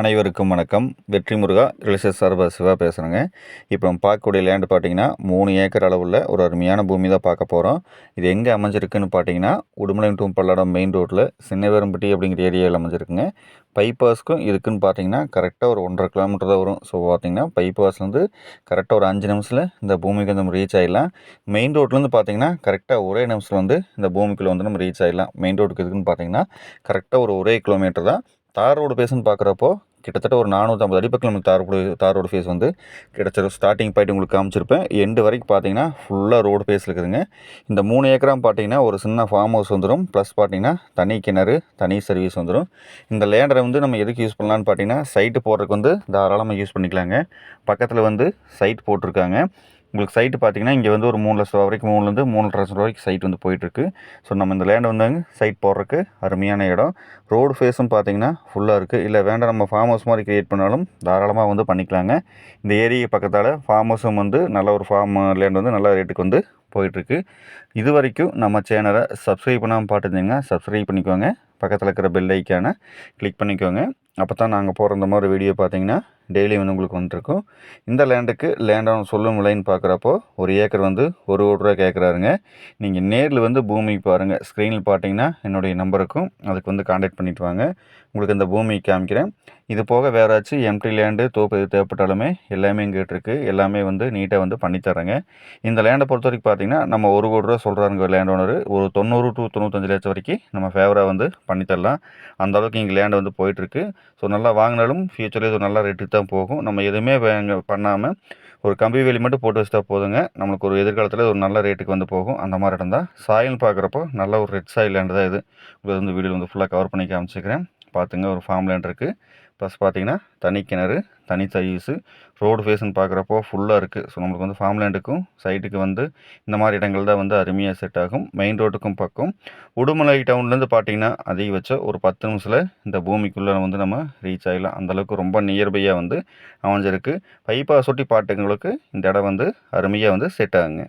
அனைவருக்கும் வணக்கம். வெற்றி முருகா ரிலிசஸ் சார்பாக சிவா பேசுகிறேங்க இப்போ நம்ம பார்க்கக்கூடிய லேண்டு பார்த்தீங்கன்னா மூணு ஏக்கர் அளவுள்ள ஒரு அருமையான பூமி தான் பார்க்க போகிறோம் இது எங்கே அமைஞ்சிருக்குன்னு பார்த்தீங்கன்னா உடுமலை டு பல்லடம் மெயின் ரோட்டில் சின்னவேரம்பட்டி அப்படிங்கிற ஏரியாவில் அமைஞ்சிருக்குங்க. பைபாஸ்க்கும் இதுக்குன்னு பார்த்தீங்கன்னா கரெக்டாக ஒரு ஒன்றரை கிலோமீட்டர் தான் வரும். ஸோ பார்த்தீங்கன்னா பைபாஸ்லேருந்து கரெக்டாக ஒரு அஞ்சு நிமிஷத்தில் இந்த பூமிக்கு வந்து நம்ம ரீச் ஆகிடலாம் மெயின் ரோட்லேருந்து பார்த்தீங்கன்னா கரெக்டாக ஒரே நிமிஷத்தில் வந்து இந்த பூமிக்குள்ளே வந்து நம்ம ரீச் ஆகிடலாம் மெயின் ரோட்டுக்கு இதுக்குன்னு பார்த்தீங்கன்னா கரெக்டாக ஒரு ஒரே கிலோமீட்டர் தான். தார் ரோடு பேசுன்னு பார்க்குறப்போ கிட்டத்தட்ட ஒரு நானூற்றம்பது அடி பக்கம் நமக்கு தார் ரோடு ஃபேஸ் வந்து கிட்டத்தட்ட ஸ்டார்டிங் பாயிண்ட் உங்களுக்கு காமிச்சிருப்பேன். எண்டு வரைக்கும் பார்த்தீங்கன்னா ஃபுல்லாக ரோடு ஃபேஸ் இருக்குதுங்க. இந்த மூணு ஏக்கராம் பார்த்தீங்கன்னா ஒரு சின்ன ஃபார்ம் ஹவுஸ் வந்துடும் ப்ளஸ் பார்த்தீங்கன்னா தனி கிணறு தனி சர்வீஸ் வந்துடும் இந்த லேண்டரை வந்து நம்ம எதுக்கு யூஸ் பண்ணலான்னு பார்த்தீங்கன்னா சைட்டு போடுறதுக்கு வந்து தாராளமாக யூஸ் பண்ணிக்கலாங்க. பக்கத்தில் வந்து சைட் போட்டிருக்காங்க. உங்களுக்கு சைட்டு பார்த்தீங்கன்னா இங்கே வந்து ஒரு மூணு லட்ச ரூபா வரைக்கும் மூணுலேருந்து மூணு லட்சம் ரூபாய்க்கு சைட் வந்து போயிட்டுருக்கு. ஸோ நம்ம இந்த லேண்ட் வந்து சைட் போடுறதுக்கு அருமையான இடம். ரோடு ஃபேஸும் பார்த்தீங்கன்னா ஃபுல்லாக இருக்குது இல்லை வேண்டாம் நம்ம ஃபார்ம் ஹவுஸ் மாதிரி க்ரியேட் பண்ணாலும் தாராளமாக வந்து பண்ணிக்கலாங்க. இந்த ஏரியை பக்கத்தால் ஃபார்ம் ஹவுஸும் வந்து நல்ல ஒரு ஃபார்ம் லேண்ட் வந்து நல்ல ரேட்டுக்கு வந்து போயிட்டுருக்கு. இது வரைக்கும் நம்ம சேனலை சப்ஸ்கிரைப் பண்ணாமல் பார்த்துருந்தீங்கன்னா சப்ஸ்கிரைப் பண்ணிக்கோங்க. பக்கத்தில் இருக்கிற பெல் ஐக்கானை கிளிக் பண்ணிக்கோங்க. அப்போ தான் நாங்கள் போகிற இந்த மாதிரி வீடியோ பார்த்தீங்கன்னா டெய்லி வந்து உங்களுக்கு வந்துருக்கும். இந்த லேண்டுக்கு லேண்டான சொல்லும் விலைன்னு பார்க்குறப்போ ஒரு ஏக்கர் வந்து ஒரு கோடி ரூபா கேட்குறாருங்க. நீங்கள் நேரில் வந்து பூமி பாருங்கள் ஸ்க்ரீனில் பார்த்தீங்கன்னா என்னுடைய நம்பருக்கும் அதுக்கு வந்து காண்டாக்ட் பண்ணிட்டு வாங்க. உங்களுக்கு இந்த பூமி காமிக்கிறேன். இது போக வேறாச்சும் எம்டி லேண்டு தோப்பு எது தேவைப்பட்டாலுமே எல்லாமே இங்கிட்டு இருக்குது எல்லாமே வந்து நீட்டாக வந்து பண்ணித்தரேங்க இந்த லேண்டை பொறுத்த வரைக்கும் பார்த்தீங்கன்னா நம்ம ஒரு கோடி ரூபா சொல்கிறாங்க லேண்ட் ஓனர் ஒரு தொண்ணூறு டு தொண்ணூத்தஞ்சு லட்சம் வரைக்கும் நம்ம ஃபேவராக வந்து பண்ணித்தரலாம் அந்தளவுக்கு இங்கே லேண்டு வந்து போயிட்டுருக்கு ஸோ நல்லா வாங்கினாலும் ஃபியூச்சரில் இது நல்லா ரேட்டுக்கு தான் போகும். நம்ம எதுவுமே பண்ணாமல் ஒரு கம்பி வேலி மட்டும் போட்டு வச்சுட்டா போதுங்க. நம்மளுக்கு ஒரு எதிர்காலத்தில் ஒரு நல்ல ரேட்டுக்கு வந்து போகும். அந்த மாதிரி இடம் தான் சாயில்னு பார்க்குறப்போ நல்ல ஒரு ரெட் சாயில் லேண்டு தான் இது. உங்களுக்கு வந்து வீடியோ வந்து ஃபுல்லாக கவர் பண்ணி காமிச்சிக்கிறேன். பார்த்துங்க ஒரு ஃபார்ம் லேண்ட் இருக்குது ப்ளஸ் பார்த்தீங்கன்னா தனி கிணறு தனி சைஸு ரோடு ஃபேஸ்னு பார்க்குறப்போ ஃபுல்லாக இருக்குது ஸோ நம்மளுக்கு வந்து ஃபார்ம்லேண்டுக்கும் சைட்டுக்கு வந்து இந்த மாதிரி இடங்கள் தான் வந்து அருமையாக செட் ஆகும். மெயின் ரோட்டுக்கும் பக்கம். உடுமலை டவுன்லேருந்து பார்த்தீங்கன்னா அதிகபட்சம் ஒரு பத்து நிமிஷத்தில் இந்த பூமிக்குள்ளே வந்து நம்ம ரீச் ஆகிடலாம் அந்தளவுக்கு ரொம்ப நியர்பையாக வந்து அமைஞ்சிருக்கு. பைப்பாக சுட்டி பாட்டுங்களுக்கு இந்த இடம் வந்து அருமையாக வந்து செட் ஆகுங்க.